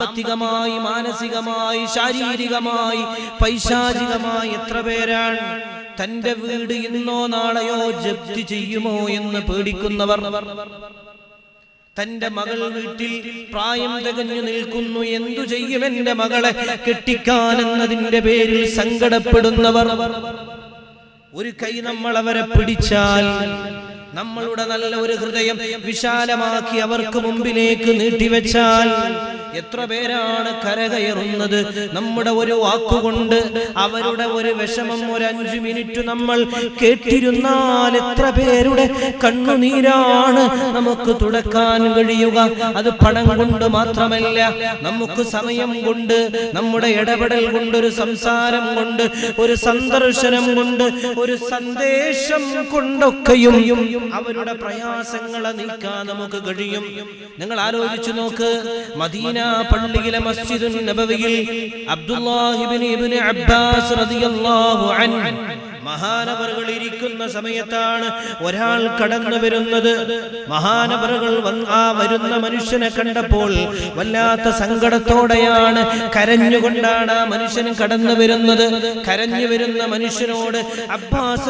സാമ്പത്തികമായി മാനസികമായി ശാരീരികമായി പൈശാചികമായി എത്ര പേരാണ് തന്റെ വീട് ഇന്നോ നാളെയോ ജപ്തി ചെയ്യുമോ എന്ന് പേടിക്കുന്നവർ. തന്റെ മകൾ വീട്ടിൽ പ്രായം തികഞ്ഞു നിൽക്കുന്നു. എന്തു ചെയ്യും എന്റെ മകളെ കെട്ടിക്കാനെന്നതിന്റെ പേരിൽ സങ്കടപ്പെടുന്നവർ. ഒരു കൈ നമ്മൾ അവരെ പിടിച്ചാൽ നമ്മളുടെ നല്ല ഒരു ഹൃദയം വിശാലമാക്കി അവർക്ക് മുമ്പിലേക്ക് നീട്ടിവെച്ചാൽ എത്ര പേരാണ് കരകയറുന്നത്? നമ്മുടെ ഒരു വാക്കുകൊണ്ട് അവരുടെ ഒരു വിഷമം ഒരു അഞ്ചു മിനിറ്റ് നമ്മൾ കേട്ടിരുന്നാൽ എത്ര പേരുടെ കണ്ണുനീരാണ് നമുക്ക് തുടക്കാൻ കഴിയുക? അത് പണം കൊണ്ട് മാത്രമല്ല നമുക്ക് സമയം കൊണ്ട് നമ്മുടെ ഇടപെടൽ കൊണ്ട് ഒരു സംസാരം കൊണ്ട് ഒരു സന്ദർശനം കൊണ്ട് ഒരു സന്ദേശം കൊണ്ടൊക്കെയും അവരുടെ പ്രയാസങ്ങളെ നീക്കാൻ നമുക്ക് കഴിയും. നിങ്ങൾ ആലോചിച്ചു നോക്ക് മദീന പള്ളിയിലെ മസ്ജിദുൻ നബവിയിൽ അബ്ദുല്ലാഹിബിൻ ഇബ്നു അബ്ബാസ് റളിയല്ലാഹു അൻഹു മഹാനവറുകൾ ഇരിക്കുന്ന സമയത്താണ് ഒരാൾ കടന്നു വരുന്നത്. മഹാനവറുകൾ ആ വരുന്ന മനുഷ്യനെ കണ്ടപ്പോൾ വല്ലാത്ത സങ്കടത്തോടെയാണ് കരഞ്ഞുകൊണ്ടാണ് ആ മനുഷ്യൻ കടന്നു വരുന്നത്. കരഞ്ഞു വരുന്ന മനുഷ്യനോട് അബ്ബാസ്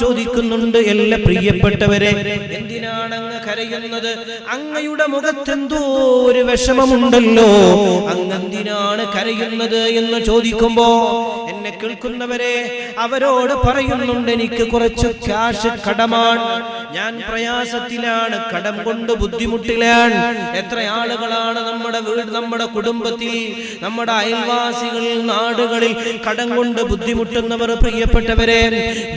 ചോദിക്കുന്നുണ്ട് എല്ലാ പ്രിയപ്പെട്ടവരെ എന്തിനാണ് അങ്ങ് കരയുന്നത്? അങ്ങയുടെ മുഖത്തെന്തോ ഒരു വിഷമമുണ്ടല്ലോ. അങ്ങെന്തിനാണ് കരയുന്നത്? എന്ന് ചോദിക്കുമ്പോ എന്നെ കേൾക്കുന്നവരെ അവരോട് പറയുന്നുണ്ട് എനിക്ക് കുറച്ച് ക്യാഷ് കടമാണ്. ഞാൻ പ്രയാസത്തിലാണ് കടം കൊണ്ട് ബുദ്ധിമുട്ടിലാണ്. എത്ര ആളുകളാണ് നമ്മുടെ വീട് നമ്മുടെ കുടുംബത്തിൽ നമ്മുടെ അയൽവാസികളിൽ നാടുകളിൽ കടം കൊണ്ട് ബുദ്ധിമുട്ടുന്നവർ പ്രിയപ്പെട്ടവരെ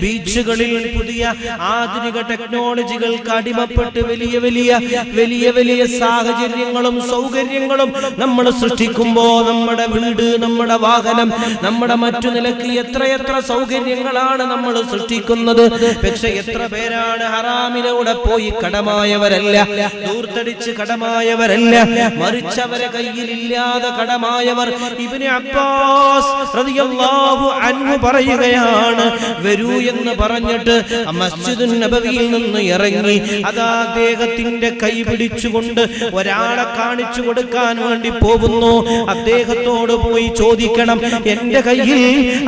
ബീച്ചുകളിൽ പുതിയ ആധുനിക ടെക്നോളജികൾക്ക് അടിമപ്പെട്ട് വലിയ വലിയ വലിയ വലിയ സാഹചര്യങ്ങളും സൗകര്യങ്ങളും നമ്മൾ സൃഷ്ടിക്കുമ്പോ നമ്മുടെ വീട് നമ്മുടെ വാഹനം നമ്മുടെ മറ്റു നിലയ്ക്ക് എത്രയെത്ര സൗകര്യങ്ങളാണ് നമ്മൾ സൃഷ്ടിക്കുന്നത്. പക്ഷെ എത്ര പേരാണ് ഹറാമിലൂടെ പോയി കടമായവരല്ല ദൂർത്തടിച്ച് കടമായവരല്ല മറിച്ചവരെ കയ്യിലില്ലാതെ കടമായവർ ഇബിന് അബ്ബാസ് റളിയല്ലാഹു അൻഹു പറയുകയാണ് വരൂ എന്ന് പറഞ്ഞിട്ട് മസ്ജിദുൻ നബവിയിൽ നിന്ന് ഇറങ്ങി അതാ അദ്ദേഹത്തിന്റെ കൈ പിടിച്ചുകൊണ്ട് ഒരാളെ കാണിച്ചു കൊടുക്കാൻ വേണ്ടി പോകുന്നു. അദ്ദേഹത്തോട് പോയി ചോദിക്കണം എന്റെ കയ്യിൽ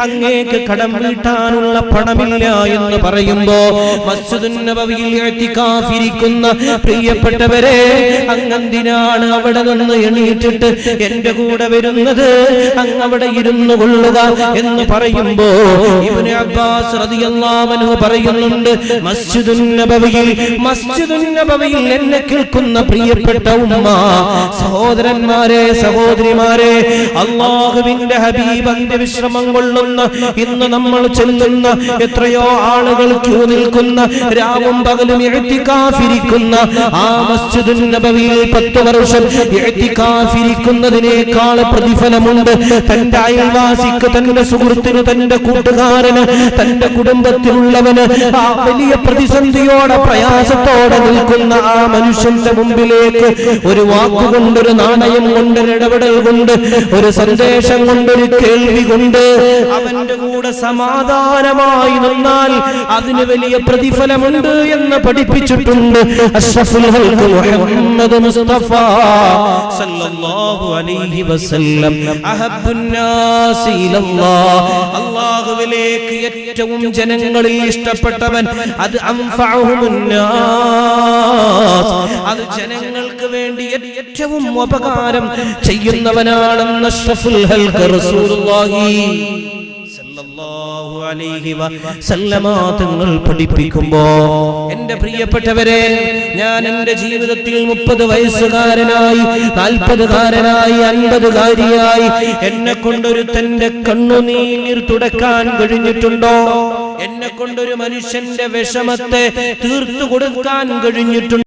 അങ്ങേക്ക് കടം വീട്ടാനുള്ള പണമില്ല എന്ന് പറയുമ്പോ മസ്ജിദുൻ നബവിയിൽ ഇഅ്തികാഫിരിക്കുന്ന പ്രിയപ്പെട്ടവരെ അങ്ങെന്തിനാണ് അവിടെ നിന്ന് എണീറ്റിട്ട് എന്റെ കൂടെ വരുന്നത്? അങ്ങ് അവിടെ ഇരുന്നു കൊള്ളുക എന്ന് പറയുമ്പോ ഇബ്നു അബ്ബാസ് പറയുന്നുണ്ട് മസ്ജിദുൻ നബവിയിൽ നബവിയിൽ എന്നെ കേൾക്കുന്ന പ്രിയപ്പെട്ട ഉമ്മ സഹോദരന്മാരെ സഹോദരിമാരെ അള്ളാഹുവിന്റെ ഹബീബ് അന്ത്യവിശ്രമം കൊള്ളുന്ന ഇന്ന് നമ്മൾ ചെല്ലുന്ന എത്രയോ ആളുകൾ ക്യൂ നിൽക്കുന്ന രാവും എഴുത്തിക്കാഫിരിക്കുന്ന ആ മസ്ജിദ് നബവിയിൽ പത്ത് വർഷം എഴുത്തിക്കാഫിരിക്കുന്നതിനേക്കാൾ പ്രതിഫലമുണ്ട്. തന്റെ അയൽവാസിക്ക് തന്റെ സുഹൃത്തിന് തന്റെ കൂട്ടുകാരന് തന്റെ കുടുംബത്തിലുള്ളവന് ആ വലിയ പ്രതിസന്ധിയോടെ പ്രയാസത്തോടെ നിൽക്കുന്ന ആ മനുഷ്യന്റെ മുമ്പിലേക്ക് ഒരു വാക്കുകൊണ്ട് ഒരു നാണയം കൊണ്ട് ഒരു ഇടപെടൽ കൊണ്ട് ഒരു സന്ദേശം കൊണ്ട് ഒരു കേൾവി കൊണ്ട് അവന്റെ കൂടെ സമാധാനമായി നിന്നാൽ അതിന് വലിയ പ്രതിഫലമുണ്ട് എന്ന് പഠിപ്പിച്ചിട്ടുണ്ട്. അഷ്റഫുൽ ഹൽഖ് മുഹമ്മദ് മുസ്തഫ സല്ലല്ലാഹു അലൈഹി വസല്ലം. അഹബ്ബുൻ നാസി ഇലല്ലാഹ്. അല്ലാഹുവിലേക്ക് ഏറ്റവും ജനങ്ങളിൽ ഇഷ്ടപ്പെട്ടവൻ അത് അൻഫഅഹുമുൻ നാസ്. അത് ജനങ്ങൾക്ക് വേണ്ടി ഏറ്റവും ഉപകാരം ചെയ്യുന്നവനാണെന്ന് അഷ്റഫുൽ ഹൽഖ് റസൂലുള്ളാഹി തങ്ങൾ പഠിപ്പിക്കുമ്പോ എന്റെ പ്രിയപ്പെട്ടവരെ ഞാൻ എന്റെ ജീവിതത്തിൽ മുപ്പത് വയസ്സുകാരനായി നാൽപ്പതുകാരനായി അൻപതുകാരിയായി എന്നെ കൊണ്ടൊരു തന്റെ കണ്ണുനീർ തുടക്കാൻ കഴിഞ്ഞിട്ടുണ്ടോ? എന്നെ കൊണ്ടൊരു മനുഷ്യന്റെ വിഷമത്തെ തീർത്തു കൊടുക്കാൻ കഴിഞ്ഞിട്ടുണ്ടോ?